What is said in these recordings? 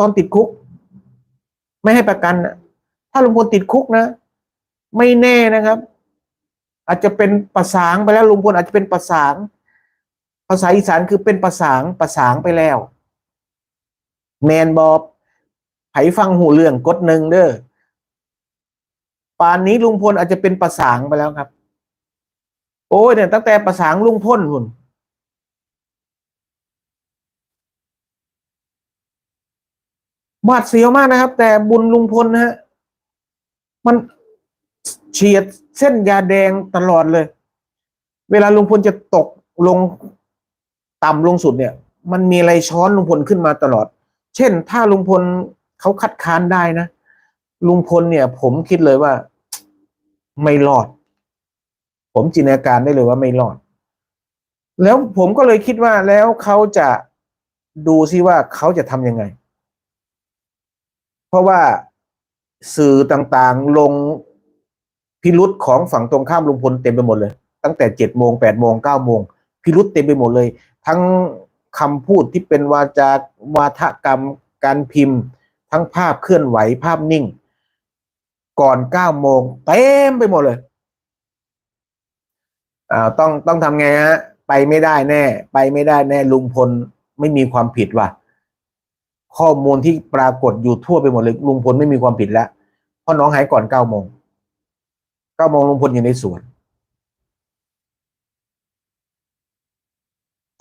ตอนติดคุก ไม่ให้ประกันนะถ้าลุงพลติดคุกนะ ไม่แน่นะครับ อาจจะเป็นประสางไปแล้วลุงพลอาจจะเป็นประสางภาษาอีสานคือเป็นประสางประสางไปแล้ว แมนบอบไผฟังหูเรื่องกดหนึ่งเด้อป่านนี้ลุงพลอาจจะเป็นประสางไปแล้วครับ โอ้ยเนี่ยตั้งแต่ประสางลุงพลหุ่น บาดเสียวมากนะครับ แต่บุญลุงพลนะฮะมันเฉียดเส้นยาแดงตลอดเลย เวลาลุงพลจะตกลงต่ำลงสุดเนี่ย มันมีอะไรช้อนลุงพลขึ้นมาตลอด เช่น ถ้าลุงพลเขาคัดค้านได้นะลุงพลเนี่ย ผมคิดเลยว่า ไม่รอด ผมจินตนาการได้เลยว่าไม่รอด แล้วผมก็เลยคิดว่าแล้วเขาจะดูซิว่าเขาจะทำยังไง เพราะว่าสื่อต่างๆลงพิรุษของฝั่งตรงข้ามลุงพลเต็มไปหมดเลย ตั้งแต่เจ็ดโมงแปดโมงเก้าโมงพิรุษเต็มไปหมดเลย ทั้งคำพูดที่เป็นวาจาวาทกรรมการพิมพ์ ทั้งภาพเคลื่อนไหวภาพนิ่ง ก่อนเก้าโมงเต็มไปหมดเลยอ่าต้องต้องทำไงฮะไปไม่ได้แน่ ไปไม่ได้แน่ลุงพลไม่มีความผิดว่ะ ข้อมูลที่ปรากฏอยู่ทั่วไปหมดเลยลุงพลไม่มีความผิดแล้วเพราะน้องหายก่อนเก้าโมงเก้าโมงลุงพลอยู่ในสวน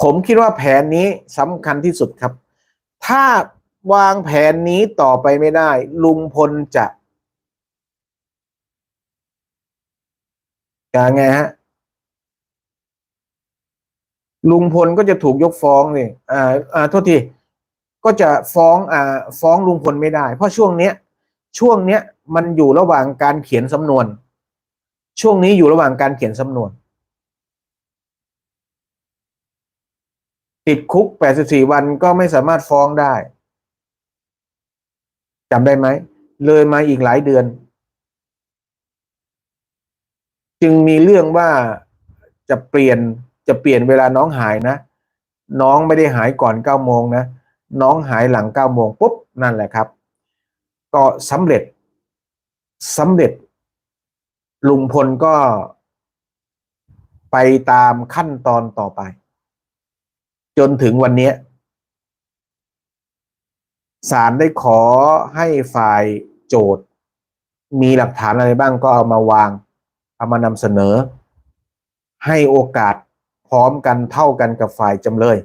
ผมคิดว่าแผนนี้สำคัญที่สุดครับ ถ้าวางแผนนี้ต่อไปไม่ได้ ลุงพลจะจะไงฮะลุงพลก็จะถูกยกฟ้องนี่อ่าอ่าโทษที ก็จะฟ้องอ่าฟ้องลุงพลไม่ได้ เพราะช่วงเนี้ยช่วงเนี้ยมันอยู่ระหว่างการเขียนสำนวน ช่วงนี้อยู่ระหว่างการเขียนสำนวน ติดคุก 84 วันก็ไม่สามารถฟ้องได้จำได้ไหม เลยมาอีกหลายเดือน จึงมีเรื่องว่าจะเปลี่ยนจะเปลี่ยนเวลาน้องหายนะ น้องไม่ได้หายก่อนเก้าโมงนะ น้องหายหลังเก้าโมงปุ๊บนั่นแหละครับ ก็สำเร็จสำเร็จ ลุงพลก็ไปตามขั้นตอนต่อไป จนถึงวันนี้ศาลได้ขอให้ฝ่ายโจทย์ มีหลักฐานอะไรบ้างก็เอามาวาง เอามานำเสนอ ให้โอกาสพร้อมกันเท่ากันกับฝ่ายจำเลย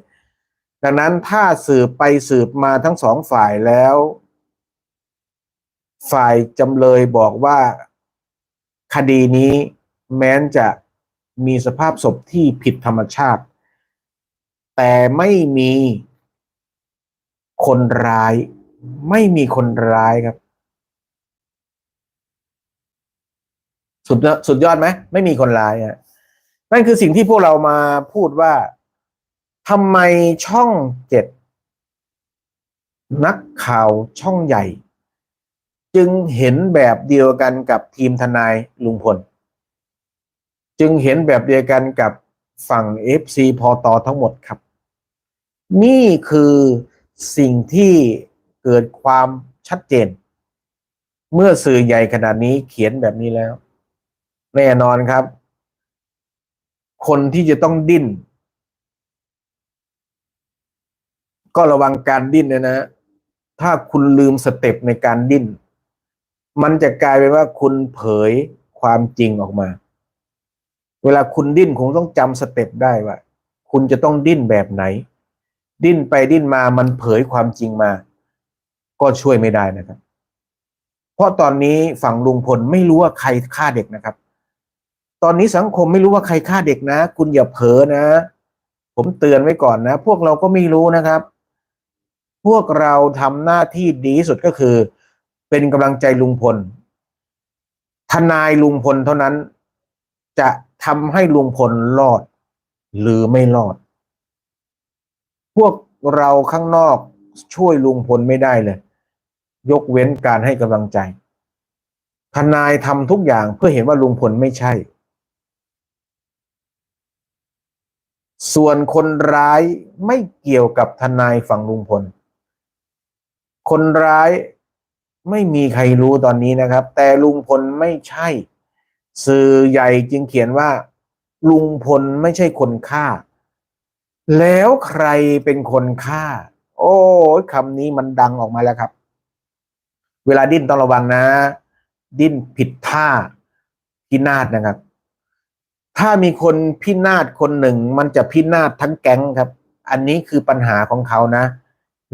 ดังนั้นถ้าสืบไปสืบมาทั้งสองฝ่ายแล้ว ฝ่ายจำเลยบอกว่าคดีนี้แม้นจะมีสภาพศพที่ผิดธรรมชาติ แต่ไม่มีคนร้าย ไม่มีคนร้ายครับ สุดยอดสุดยอดไหมไม่มีคนร้ายอะนั่นคือสิ่งที่พวกเรามาพูดว่า ทำไมช่องเจ็ดนักข่าวช่องใหญ่ จึงเห็นแบบเดียวกันกับทีมทนายลุงพล จึงเห็นแบบเดียวกันกับฝั่ง FC พอตอทั้งหมดครับ นี่คือสิ่งที่เกิดความชัดเจน เมื่อสื่อใหญ่ขนาดนี้เขียนแบบนี้แล้ว แน่นอนครับ คนที่จะต้องดิ้น ก็ระวังการดิ้นนะนะ ถ้าคุณลืมสเต็ปในการดิ้น มันจะกลายเป็นว่าคุณเผยความจริงออกมา เวลาคุณดิ้นคงต้องจำสเต็ปได้ว่า คุณจะต้องดิ้นแบบไหน ดิ้นไปดิ้นมามันเผยความจริงมา ก็ช่วยไม่ได้นะครับ เพราะตอนนี้ฝั่งลุงพลไม่รู้ว่าใครฆ่าเด็กนะครับ ตอนนี้สังคมไม่รู้ว่าใครฆ่าเด็กนะ คุณอย่าเผลอนะ ผมเตือนไว้ก่อนนะ พวกเราก็ไม่รู้นะครับ พวกเราทำหน้าที่ดีที่สุดก็คือ เป็นกำลังใจลุงพล ทนายลุงพลเท่านั้น จะทำให้ลุงพลรอด หรือไม่รอด พวกเราข้างนอกช่วยลุงพลไม่ได้เลย ยกเว้นการให้กำลังใจ ทนายทำทุกอย่างเพื่อเห็นว่าลุงพลไม่ใช่ ส่วนคนร้ายไม่เกี่ยวกับทนายฝั่งลุงพล คนร้ายไม่มีใครรู้ตอนนี้นะครับ แต่ลุงพลไม่ใช่ สื่อใหญ่จึงเขียนว่า ลุงพลไม่ใช่คนฆ่า แล้วใครเป็นคนฆ่า โอ้คำนี้มันดังออกมาแล้วครับ เวลาดิ้นต้องระวังนะ ดิ้นผิดท่าพินาศนะครับ ถ้ามีคนพินาศคนหนึ่ง มันจะพินาศทั้งแก๊งครับ อันนี้คือปัญหาของเขานะ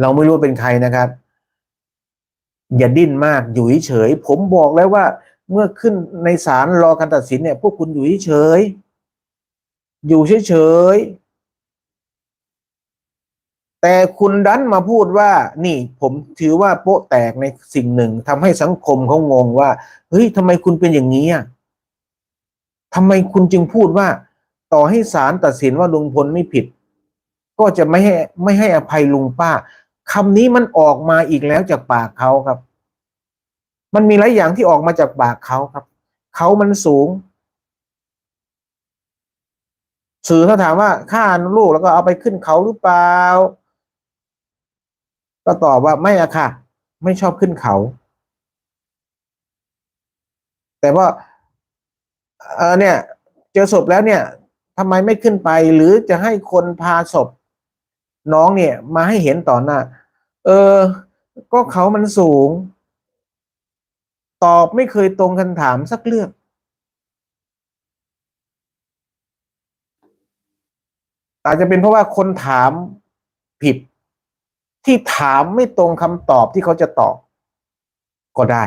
เราไม่รู้เป็นใครนะครับ อย่าดิ้นมากอยู่เฉย ผมบอกแล้วว่า เมื่อขึ้นในศาลรอการตัดสินเนี่ย พวกคุณอยู่เฉย อยู่เฉยแต่คุณดันมาพูดว่า นี่ผมถือว่าโป๊ะแตกในสิ่งหนึ่งทำให้สังคมเขางงว่า เฮ้ยทำไมคุณเป็นอย่างนี้อะทำไมคุณจึงพูดว่า ต่อให้ศาลตัดสินว่าลุงพลไม่ผิด ก็จะไม่ให้ไม่ให้อภัยลุงป้า คำนี้มันออกมาอีกแล้วจากปากเขาครับ มันมีหลายอย่างที่ออกมาจากปากเขาครับ เขามันสูง สื่อถ้าถามว่าฆ่าลูกแล้วก็เอาไปขึ้นเขาหรือเปล่า ก็ตอบว่าไม่อะค่ะ ไม่ชอบขึ้นเขา แต่ว่าเออเนี่ย เจอศพแล้วเนี่ยทำไมไม่ขึ้นไปหรือจะให้คนพาศพน้องเนี่ยมาให้เห็นต่อหน้า เออ ก็เขามันสูง ตอบไม่เคยตรงคำถามสักเรื่อง อาจจะเป็นเพราะว่าคนถามผิด ที่ถามไม่ตรงคำตอบที่เขาจะตอบ ก็ได้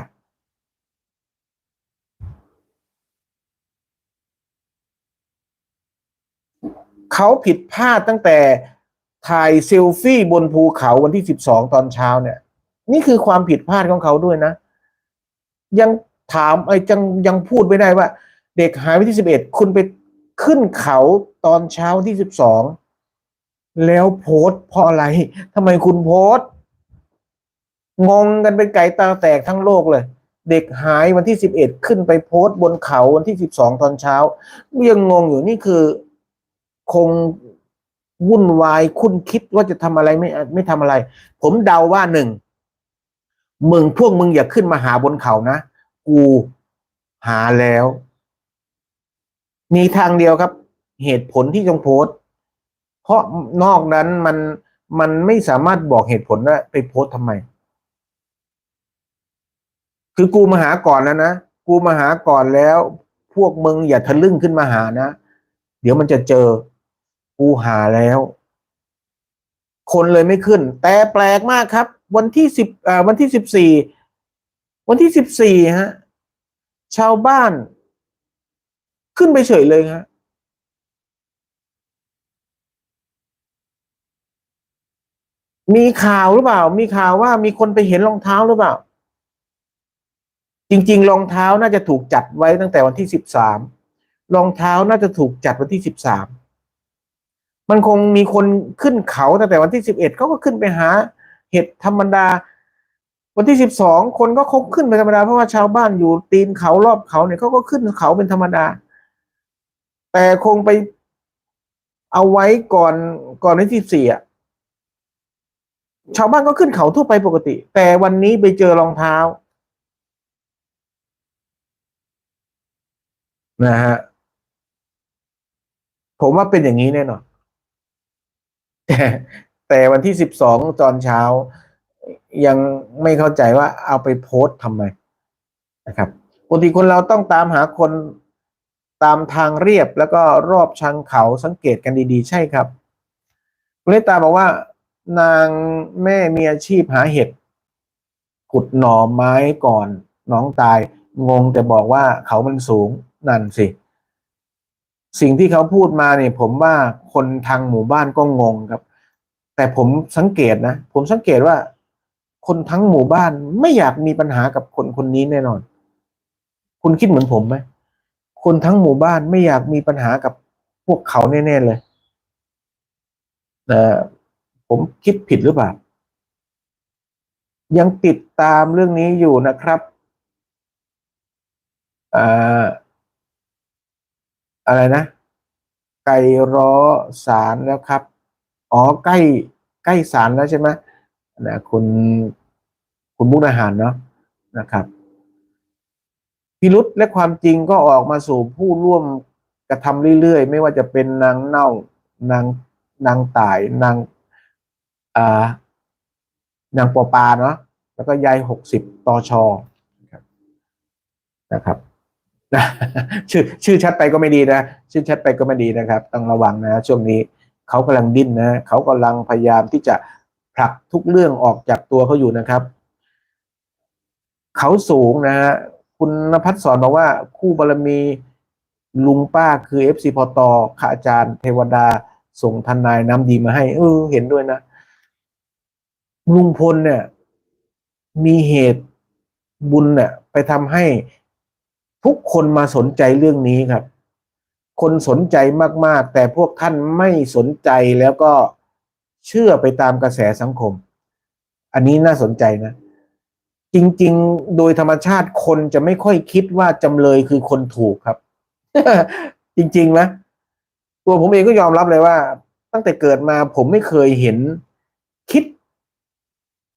เขาผิดพลาดตั้งแต่ ถ่ายเซลฟี่บนภูเขาวันที่สิบสองตอนเช้าเนี่ย นี่คือความผิดพลาดของเขาด้วยนะ ยังถามไอ้ยังยังพูดไม่ได้ว่า เด็กหายวันที่สิบเอ็ดคุณไปขึ้นเขาตอนเช้าที่สิบสองแล้วโพสเพราะอะไรทำไมคุณโพสงงกันเป็นไก่ตาแตกทั้งโลกเลย เด็กหายวันที่สิบเอ็ดขึ้นไปโพสต์บนเขาวันที่สิบสองตอนเช้ายังงงอยู่นี่คือ คง วุ่นวายคุณคิดว่าจะทำอะไรไม่ไม่ทำอะไร ผมเดาว่าหนึ่งมึงพวกมึงอย่าขึ้นมาหาบนเขานะ กูหาแล้ว มีทางเดียวครับ เหตุผลที่จงโพสเพราะนอกนั้นมันมันไม่สามารถบอกเหตุผลว่าไปโพสทำไม คือกูมาหาก่อนแล้วนะ กูมาหาก่อนแล้ว พวกมึงอย่าทะลึ่งขึ้นมาหานะ เดี๋ยวมันจะเจอ กูหาแล้ว คนเลยไม่ขึ้น แต่แปลกมากครับ วันที่สิบอ่าวันที่สิบสี่วันที่สิบสี่ฮะ ชาวบ้าน ขึ้นไปเฉยเลยฮะมีข่าวหรือเปล่า มีข่าวว่ามีคนไปเห็นรองเท้าหรือเปล่า จริง ๆ รองเท้าน่าจะถูกจัดไว้ตั้งแต่วันที่สิบสามรองเท้าน่าจะถูกจัดวันที่สิบสาม มันคงมีคนขึ้นเขาตั้งแต่วันที่สิบเอ็ดเขาก็ขึ้นไปหาเห็ดธรรมดา วันที่สิบสองคนก็คงขึ้นไปธรรมดาเพราะว่าชาวบ้านอยู่ตีนเขารอบเขาเนี่ยเขาก็ขึ้นเขาเป็นธรรมดา แต่คงไปเอาไว้ก่อนก่อนวันที่สี่อะชาวบ้านก็ขึ้นเขาทั่วไปปกติ แต่วันนี้ไปเจอรองเท้านะฮะผมว่าเป็นอย่างนี้แน่นอน แต่แต่วันที่สิบสองตอนเช้า ยังไม่เข้าใจว่าเอาไปโพสต์ทำไมนะครับปกติคนเราต้องตามหาคนตามทางเรียบแล้วก็รอบชังเขาสังเกตกันดีๆ ใช่ครับคุณเลตาบอกว่านางแม่มีอาชีพหาเห็ดขุดหน่อไม้ก่อนน้องตายงงแต่บอกว่าเขามันสูงนั่นสิ สิ่งที่เขาพูดมาเนี่ยผมว่าคนทางหมู่บ้านก็งงครับ แต่ผมสังเกตนะ ผมสังเกตว่า คนทั้งหมู่บ้านไม่อยากมีปัญหากับคนคนนี้แน่นอน คุณคิดเหมือนผมไหมคนทั้งหมู่บ้านไม่อยากมีปัญหากับพวกเขาแน่ๆเลยแต่ผมคิดผิดหรือเปล่า ยังติดตามเรื่องนี้อยู่นะครับอ่า อะไรนะ ไก่รอสารแล้วครับ อ๋อใกล้ใกล้สารแล้วใช่ไหมนะคุณคุณมุกดาหารเนาะนะครับพิรุษและความจริงก็ออกมาสู่ผู้ร่วมกระทำเรื่อยๆ ไม่ว่าจะเป็นนางเน่านางนางตายนางอ่านางปอปาเนาะแล้วก็ยายหกสิบตอชอนะครับ ชื่อชื่อชัดไปก็ไม่ดีนะ ชื่อชัดไปก็ไม่ดีนะครับ ต้องระวังนะช่วงนี้เขากำลังดิ้นนะเขากำลังพยายามที่จะผลักทุกเรื่องออกจากตัวเขาอยู่นะครับ เขาสูงนะฮะคุณนภัสสอนบอกว่า คู่บารมีลุงป้าคือเอฟซีพอตอข้าอาจารย์เทวดาส่งทนายน้ำดีมาให้ เออ เห็นด้วยนะ ลุงพลเนี่ย มีเหตุบุญเนี่ยไปทำให้ ทุกคนมาสนใจเรื่องนี้ครับ คนสนใจมากๆ แต่พวกท่านไม่สนใจแล้วก็เชื่อไปตามกระแสสังคม อันนี้น่าสนใจนะ จริง ๆ โดยธรรมชาติคนจะไม่ค่อยคิดว่าจำเลยคือคนถูกครับ จริงๆนะตัวผมเองก็ยอมรับเลยว่า ตั้งแต่เกิดมาผมไม่เคยเห็นคิด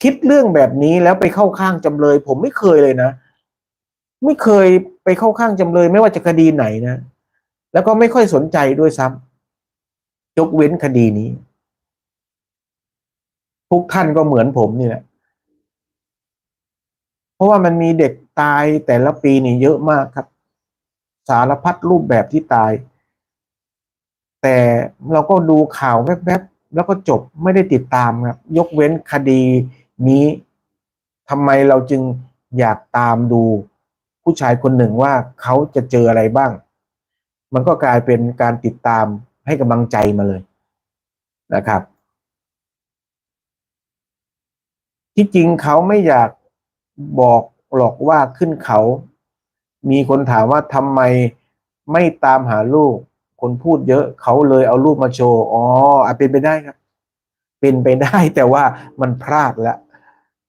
คิดเรื่องแบบนี้แล้วไปเข้าข้างจำเลย ผมไม่เคยเลยนะ ไม่เคยไปเข้าข้างจำเลย ไม่ว่าจะคดีไหนนะ แล้วก็ไม่ค่อยสนใจด้วยซ้ำยกเว้นคดีนี้ทุกท่านก็เหมือนผมนี่แหละเพราะว่ามันมีเด็กตายแต่ละปีนี่เยอะมากครับ สารพัดรูปแบบที่ตาย แต่เราก็ดูข่าวแวบๆแล้วก็จบไม่ได้ติดตามครับ ยกเว้นคดีนี้ทำไมเราจึงอยากตามดู ผู้ชายคนหนึ่งว่าเขาจะเจออะไรบ้าง มันก็กลายเป็นการติดตามให้กำลังใจมาเลยนะครับ ที่จริงเขาไม่อยากบอกหรอกว่าขึ้นเขา มีคนถามว่าทำไมไม่ตามหาลูก คนพูดเยอะเขาเลยเอารูปมาโชว์ อ๋ออาจเป็นไปได้ครับ เป็นไปได้แต่ว่ามันพลาดแล้ว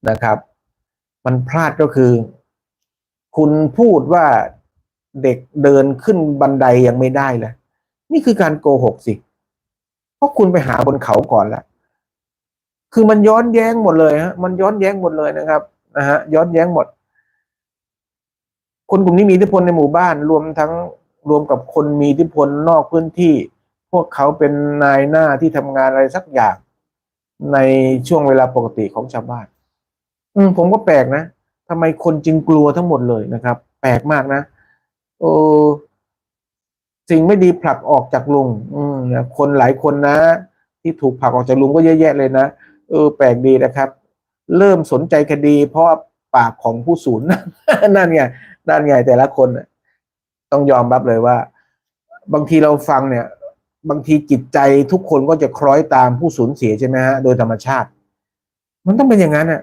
นะครับ มันพลาดก็คือ คุณพูดว่าเด็กเดินขึ้นบันไดยังไม่ได้เลยนี่คือการโกหกสิ เพราะคุณไปหาบนเขาก่อนแล้วคือมันย้อนแย้งหมดเลยฮะ มันย้อนแย้งหมดเลยนะครับนะฮะย้อนแย้งหมด คนกลุ่มนี้มีอิทธิพลในหมู่บ้าน รวมทั้งรวมกับคนมีอิทธิพลนอกพื้นที่ พวกเขาเป็นนายหน้าที่ทำงานอะไรสักอย่าง ในช่วงเวลาปกติของชาวบ้าน อืมผมก็แปลกนะ ทำไมคนจึงกลัวทั้งหมดเลยนะครับ แปลกมากนะโอ้สิ่งไม่ดีผลักออกจากลุง อืมคนหลายคนนะ ที่ถูกผลักออกจากลุงก็เยอะแยะเลยนะเออ แปลกดีนะครับ เริ่มสนใจคดี เพราะปากของผู้ศูนย์นั่นไงนั่นไงแต่ละคนต้องยอมรับเลยว่า บางทีเราฟังเนี่ย บางทีจิตใจทุกคนก็จะคล้อยตามผู้สูญเสียใช่ไหมฮะโดยธรรมชาติ มันต้องเป็นอย่างนั้นอะ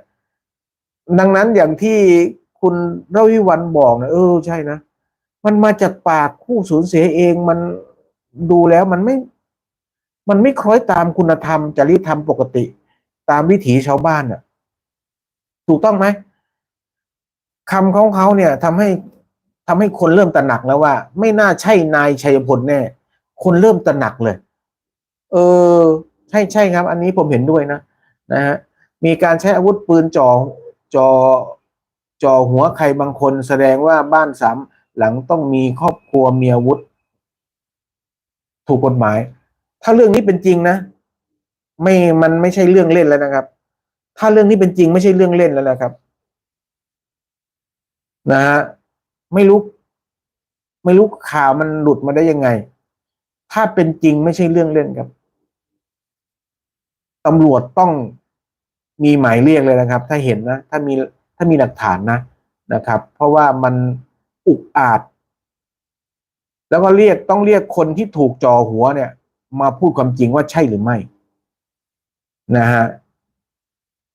ดังนั้นอย่างที่คุณรวิวันบอกนะเออใช่นะ มันมาจากปากผู้สูญเสียเองมันดูแล้วมันไม่ มันไม่คล้อยตามคุณธรรมจริยธรรมปกติ ตามวิถีชาวบ้านอะ ถูกต้องไหมคำของเขาเนี่ยทำให้ทำให้คนเริ่มตระหนักแล้วว่า ไม่น่าใช่นายชัยพลแน่ คนเริ่มตระหนักเลย เออ ใช่ใช่ครับ อันนี้ผมเห็นด้วยนะนะฮะมีการใช้อาวุธปืนจ่อ จอจอหัวใครบางคนแสดงว่าบ้านสามหลังต้องมีครอบครัวมีอาวุธ ถูกกฎหมาย ถ้าเรื่องนี้เป็นจริงนะ ไม่มันไม่ใช่เรื่องเล่นแล้วนะครับ ถ้าเรื่องนี้เป็นจริงไม่ใช่เรื่องเล่นแล้วนะครับ นะฮะไม่รู้ไม่รู้ข่าวมันหลุดมาได้ยังไง ถ้าเป็นจริงไม่ใช่เรื่องเล่นครับตำรวจต้อง มีหมายเรียกเลยนะครับ ถ้าเห็นนะถ้ามีถ้ามีหลักฐานนะนะครับ เพราะว่ามันอุกอาจ แล้วก็เรียกต้องเรียกคนที่ถูกจ่อหัวเนี่ย มาพูดความจริงว่าใช่หรือไม่นะฮะ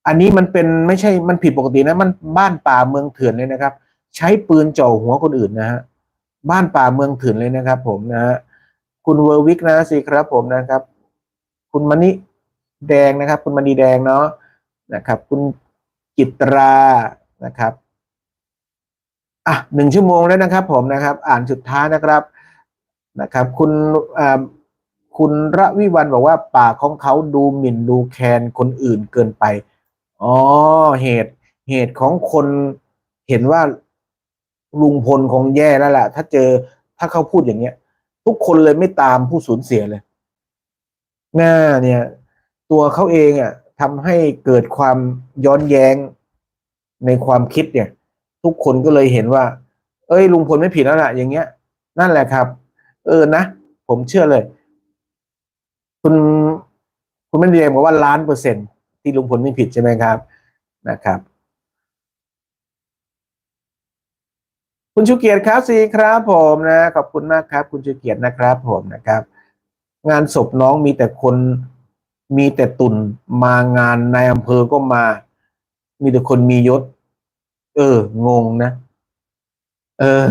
อันนี้มันเป็นไม่ใช่มันผิดปกตินะ มันบ้านป่าเมืองเถื่อนเลยนะครับ ใช้ปืนจ่อหัวคนอื่นนะฮะบ้านป่าเมืองเถื่อนเลยนะครับ ผมนะฮะคุณเวอร์วิกนะสิครับผมนะครับ คุณมณีแดงนะครับ คุณมณีแดงเนาะ นะครับ คุณจิตรานะครับอะหนึ่งชั่วโมงแล้วนะครับ ผมนะครับ อ่านสุดท้ายนะครับนะครับ คุณคุณระวิวันบอกว่าปากของเขาดูหมิ่นดูแคลนคนอื่นเกินไปอ๋อเหตุเหตุของคนเห็นว่าลุงพลคงแย่แล้วล่ะถ้าเจอถ้าเขาพูดอย่างเงี้ย ทุกคนเลยไม่ตามผู้สูญเสียเลยหน้าเนี่ย ตัวเขาเองอะ ทำให้เกิดความย้อนแย้งในความคิดเนี่ย ทุกคนก็เลยเห็นว่า เอ้ยลุงพลไม่ผิดแล้วล่ะอย่างเงี้ย นั่นแหละครับ เออนะผมเชื่อเลย คุณคุณไม่เรียนบอกว่าล้านเปอร์เซ็นต์ที่ลุงพลไม่ผิดใช่ไหมครับนะครับ คุณชูเกียรติครับสีครับผมนะขอบคุณมากครับ คุณชูเกียรตินะครับ ผมนะครับ งานศพน้องมีแต่คน มีแต่ตุนมางานในอำเภอก็มา มีแต่คนมียศ เออ งงนะ เออ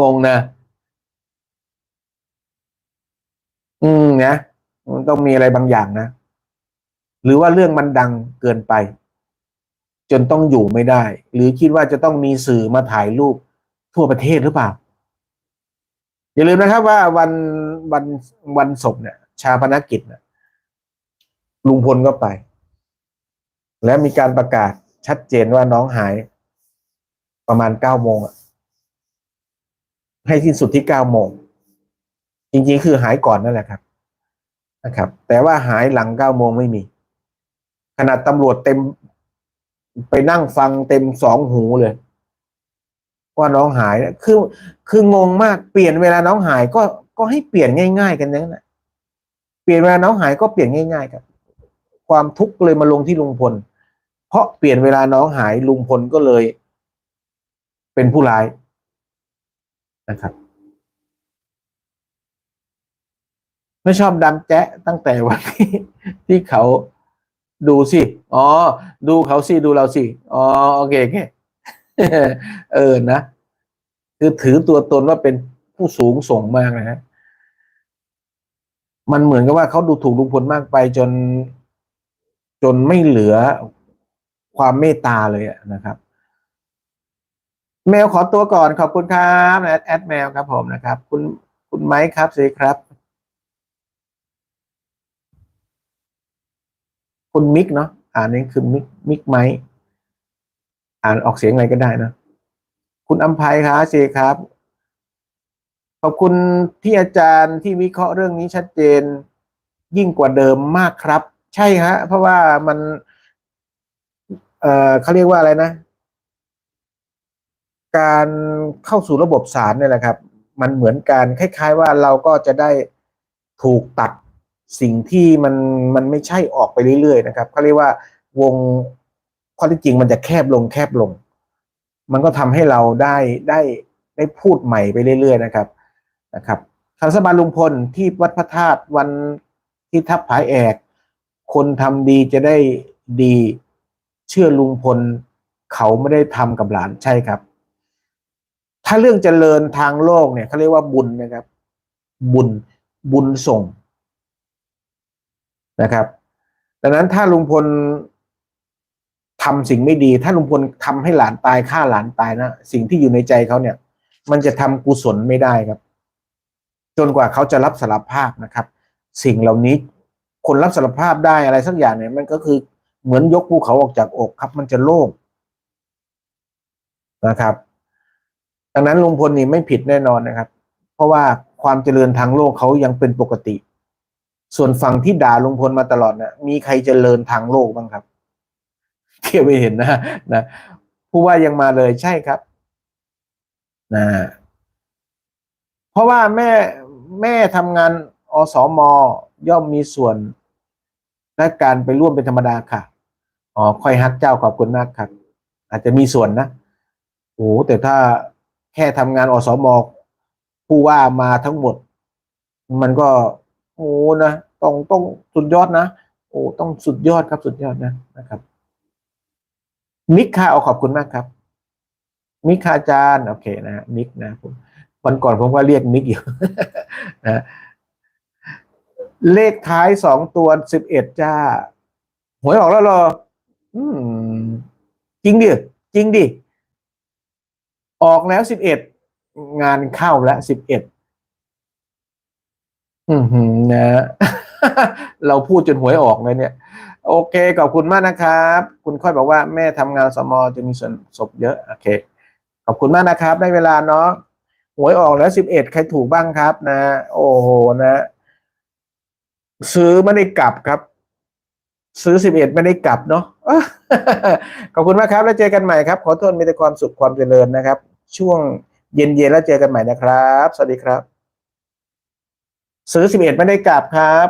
งงนะ อืมนะมันต้องมีอะไรบางอย่างนะ หรือว่าเรื่องมันดังเกินไป จนต้องอยู่ไม่ได้ หรือคิดว่าจะต้องมีสื่อมาถ่ายรูปทั่วประเทศหรือเปล่า อย่าลืมนะครับว่าวันวันวันศพเนี่ย ชาปนกิจเนี่ย ลุงพลก็ไป และมีการประกาศชัดเจนว่าน้องหาย ประมาณเก้าโมงให้สิ้นสุดที่เก้าโมง จริงๆ คือหายก่อนนั่นแหละครับนะครับ แต่ว่าหายหลังเก้าโมงไม่มี ขนาดตำรวจเต็มไปนั่งฟังเต็มสองหูเลย ว่าน้องหายเนี่ยคือ คืองงมากเปลี่ยนเวลาน้องหายก็ก็ให้เปลี่ยนง่าย ๆ กันนั่นแหละเปลี่ยนเวลาน้องหายก็เปลี่ยนง่าย ๆ ครับ ความทุกข์เลยมาลงที่ลุงพล เพราะเปลี่ยนเวลาน้องหายลุงพลก็เลย เป็นผู้ร้ายนะครับไม่ชอบดำแจ๊ะตั้งแต่วันที่ที่เขาดูสิ อ๋อ ดูเขาสิ ดูเราสิ อ๋อ โอเคโอเคเออ นะ คือถือตัวตนว่าเป็นผู้สูงส่งมากนะฮะ มันเหมือนกับว่าเขาดูถูกลุงพลมากไปจน จนไม่เหลือความเมตตาเลยนะครับ แมวขอตัวก่อนขอบคุณครับแอดแอดแมวครับผมนะครับ คุณคุณไมค์ครับสิครับ คุณมิกเนาะอ่านนี่คือมิกมิกไมค์อ่านออกเสียงอะไรก็ได้นะ คุณอัมภัยครับเจครับ ขอบคุณที่อาจารย์ที่วิเคราะห์เรื่องนี้ชัดเจนยิ่งกว่าเดิมมากครับ ใช่ฮะ เพราะว่ามัน เอ่อเขาเรียกว่าอะไรนะ การเข้าสู่ระบบศาลเนี่ยแหละครับ มันเหมือนการคล้าย ๆ ว่าเราก็จะได้ถูกตัดสิ่งที่มันมันไม่ใช่ออกไปเรื่อยๆนะครับเขาเรียกว่าวงข้อที่จริงมันจะแคบลงแคบลง มันก็ทำให้เราได้ได้ได้พูดใหม่ไปเรื่อย ๆ นะครับนะครับทางสบานลุงพลที่วัดพระธาตุวันที่ทับผายแอก คนทำดีจะได้ดี เชื่อลุงพล เขาไม่ได้ทำกับหลานใช่ครับ ถ้าเรื่องเจริญทางโลกเนี่ยเขาเรียกว่าบุญนะครับ บุญบุญส่งนะครับ ดังนั้นถ้าลุงพลทำสิ่งไม่ดี ถ้าลุงพลทำให้หลานตายฆ่าหลานตายนะสิ่งที่อยู่ในใจเขาเนี่ย มันจะทำกุศลไม่ได้ครับ จนกว่าเขาจะรับสารภาพนะครับ สิ่งเหล่านี้ คนรับสารภาพได้อะไรสักอย่างเนี่ยมันก็คือเหมือนยกภูเขาออกจากอกครับ มันจะโล่งนะครับดังนั้นลุงพลนี่ไม่ผิดแน่นอนนะครับ เพราะว่าความเจริญทางโลกเขายังเป็นปกติ ส่วนฝั่งที่ด่าลุงพลมาตลอดนะมีใครเจริญทางโลกบ้างครับเที่ยวไปเห็นนะนะผู้ว่ายังมาเลยใช่ครับนะเพราะว่าแม่แม่ทำงานอสม ย่อมมีส่วนและการไปร่วมเป็นธรรมดาค่ะ อ๋อคอยฮักเจ้าขอบคุณมากครับ อาจจะมีส่วนนะโอ้แต่ถ้าแค่ทำงานอสมผู้ว่ามาทั้งหมด มันก็โอ้นะต้องต้องสุดยอดนะโอ้ต้องสุดยอดครับสุดยอดนะนะครับ มิกค่ะเอาขอบคุณมากครับ มิกค่ะอาจารย์โอเคนะฮะมิกนะผมวันก่อนผมก็เรียกมิกอยู่นะ เลขท้ายสองตัวสิบเอ็ดจ้า หวยออกแล้วเหรอ อืม จริงดิ จริงดิ ออกแล้วสิบเอ็ด งานเข้าแล้วสิบเอ็ด อืมนะ เราพูดจนหวยออกเลยเนี่ย โอเค ขอบคุณมากนะครับ คุณค่อยบอกว่าแม่ทำงานสมอจะมีส่วนศพเยอะ โอเค ขอบคุณมากนะครับ ได้เวลาเนาะ หวยออกแล้วสิบเอ็ดใครถูกบ้างครับ นะ โอ้โห นะ ซื้อไม่ได้กลับครับ ซื้อสิบเอ็ดไม่ได้กลับเนาะขอบคุณมากครับ แล้วเจอกันใหม่ครับ ขอโทษมีแต่ความสุขความเจริญนะครับ ช่วงเย็นๆแล้วเจอกันใหม่นะครับ สวัสดีครับ ซื้อสิบเอ็ดไม่ได้กลับครับ